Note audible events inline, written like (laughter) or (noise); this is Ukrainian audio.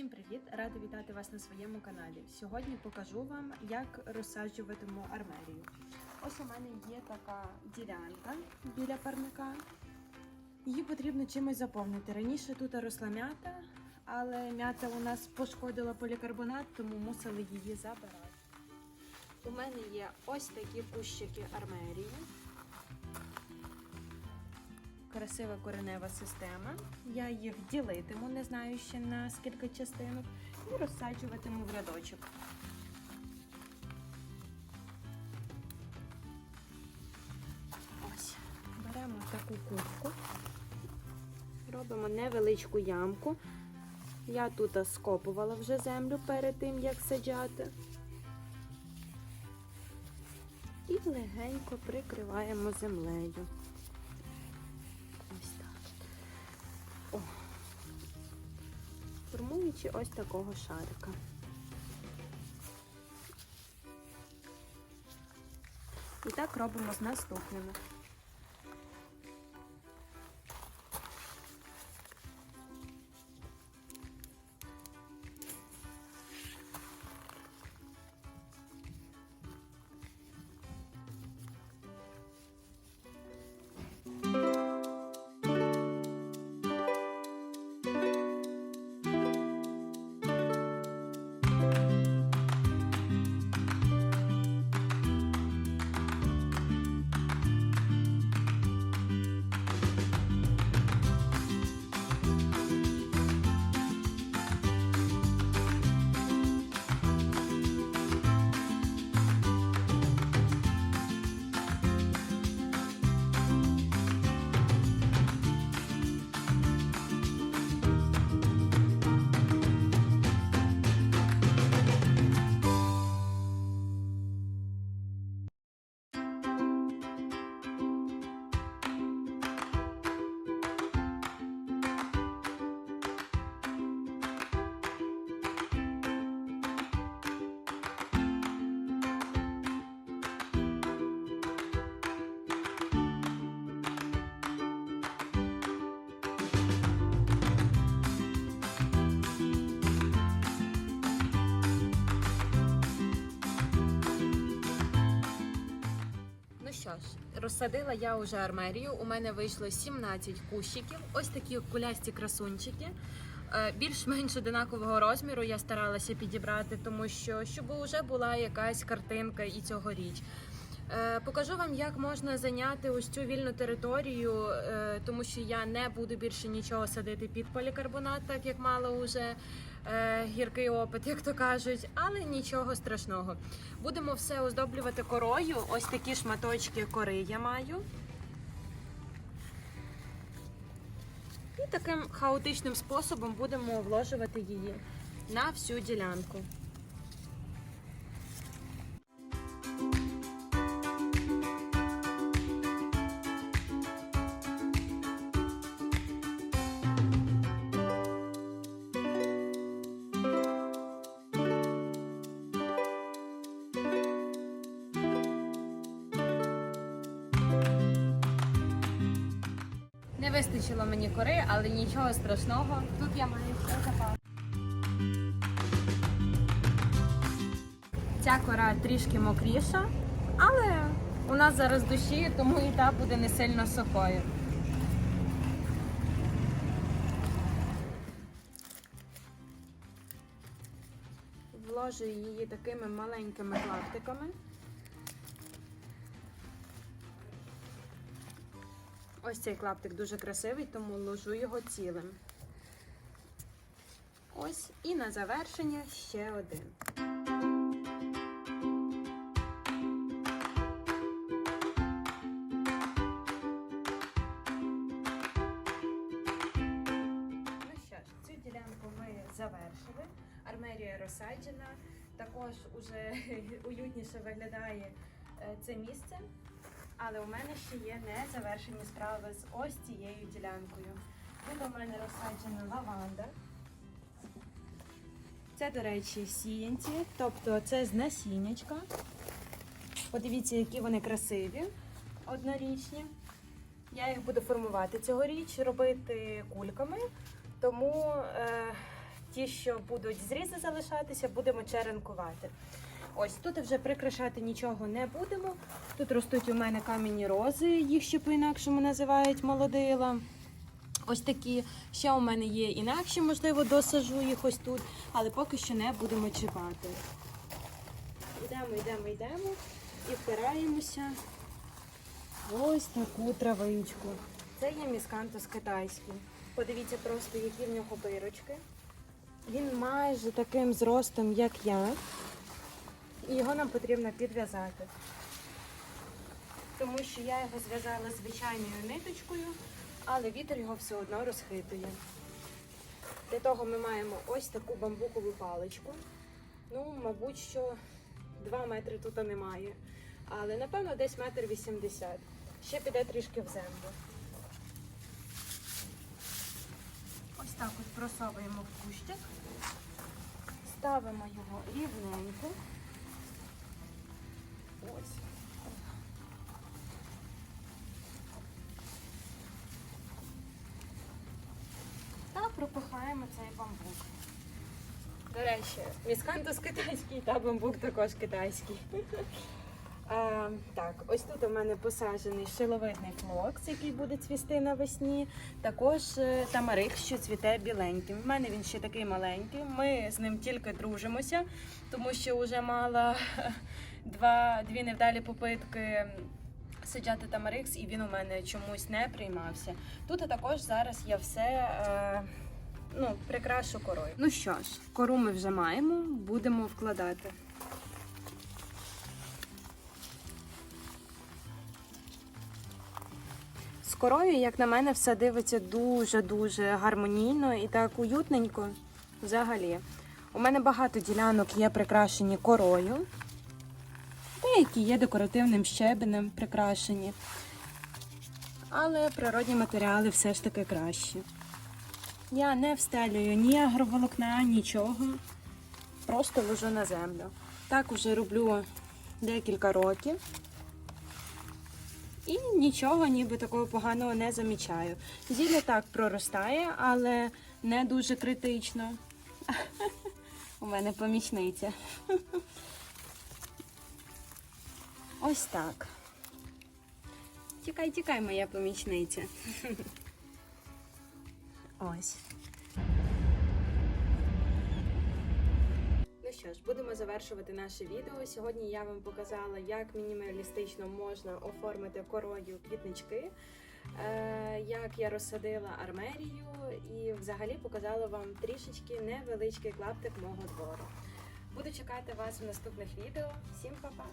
Всім привіт! Рада вітати вас на своєму каналі. Сьогодні покажу вам, як розсаджуватиму армерію. Ось у мене є така ділянка біля парника. Її потрібно чимось заповнити. Раніше тут росла м'ята, але м'ята у нас пошкодила полікарбонат, тому мусили її забирати. У мене є ось такі кущики армерії. Красива коренева система. Я їх ділитиму, не знаю ще на скільки частинок, і розсаджуватиму в рядочок. Ось, беремо таку кубку, робимо невеличку ямку. Я тут скопувала вже землю перед тим, як саджати. І легенько прикриваємо землею. Формуючи ось такого шарика. І так робимо з наступними. Ж, розсадила я уже армерію. У мене вийшло 17 кущиків. Ось такі кулясті красунчики. Е, Більш-менш одинакового розміру я старалася підібрати, тому що щоб вже була якась картинка і цьогоріч. Е, Покажу вам, як можна зайняти ось цю вільну територію, е, тому що я не буду більше нічого садити під полікарбонат, так як мала уже е, гіркий опит, як то кажуть, але нічого страшного. Будемо все оздоблювати корою. Ось такі шматочки кори я маю. І таким хаотичним способом будемо вложувати її на всю ділянку. Не вистачило мені кори, але нічого страшного. Тут я маю все запас. Ця кора трішки мокріша, але у нас зараз дощі, тому і та буде не сильно сухою. Вложу її такими маленькими клаптиками. Ось цей клаптик дуже красивий, тому ложу його цілим. Ось і на завершення ще один. Ну цю ділянку ми завершили. Армерія розсаджена. Також уже (laughs) уютніше виглядає е, це місце. Але у мене ще є незавершені справи з ось цією ділянкою. Тут у мене розсаджена лаванда. Це, до речі, сіянці, тобто це з насіннячка. Подивіться, які вони красиві, однорічні. Я їх буду формувати цьогоріч, робити кульками. Тому е, ті, що будуть зрізи залишатися, будемо черенкувати. Ось тут вже прикрашати нічого не будемо. Тут ростуть у мене кам'яні рози, їх ще по-інакшому називають молодила. Ось такі. Ще у мене є інакші, можливо, досажу їх ось тут, але поки що не будемо чіпати. Йдемо, йдемо, йдемо і впираємося ось таку травичку. Це є міскантус китайський. Подивіться просто, які в нього бирочки. Він майже таким зростом, як я. І його нам потрібно підв'язати. Тому що я його зв'язала звичайною ниточкою, але вітер його все одно розхитує. Для того ми маємо ось таку бамбукову паличку. Ну, мабуть, що 2 метри тут немає. Але напевно десь метр вісімдесят. Ще піде трішки в землю. Ось так от просовуємо в кущик, ставимо його рівненько. Ось. Та пропихаємо цей бамбук. До речі, міскантус китайський та бамбук також китайський. (laughs) Е, так, ось тут у мене посаджений шиловидний флокс, який буде цвісти навесні. Також е, тамарик, що цвіте біленьким. У мене він ще такий маленький. Ми з ним тільки дружимося, тому що вже мала (laughs) два, дві невдалі попитки саджати тамарикс, і він у мене чомусь не приймався. Тут також зараз я все. Е, Ну, прикрашу корою. Ну що ж, кору ми вже маємо, будемо вкладати. З корою, як на мене, все дивиться дуже-дуже гармонійно і так уютненько взагалі. У мене багато ділянок є прикрашені корою. Деякі є декоративним щебенем прикрашені. Але природні матеріали все ж таки кращі. Я не встелюю ні агроволокна, нічого. Просто ложу на землю. Так уже роблю декілька років. І нічого ніби такого поганого не замічаю. Зілля так проростає, але не дуже критично. У мене помічниця. Ось так. Тікай, тікай, моя помічниця. Ось. Ну що ж, будемо завершувати наше відео. Сьогодні я вам показала, як мінімалістично можна оформити корою квітнички, е, як я розсадила армерію і взагалі показала вам трішечки невеличкий клаптик мого двору. Буду чекати вас в наступних відео. Всім па-па!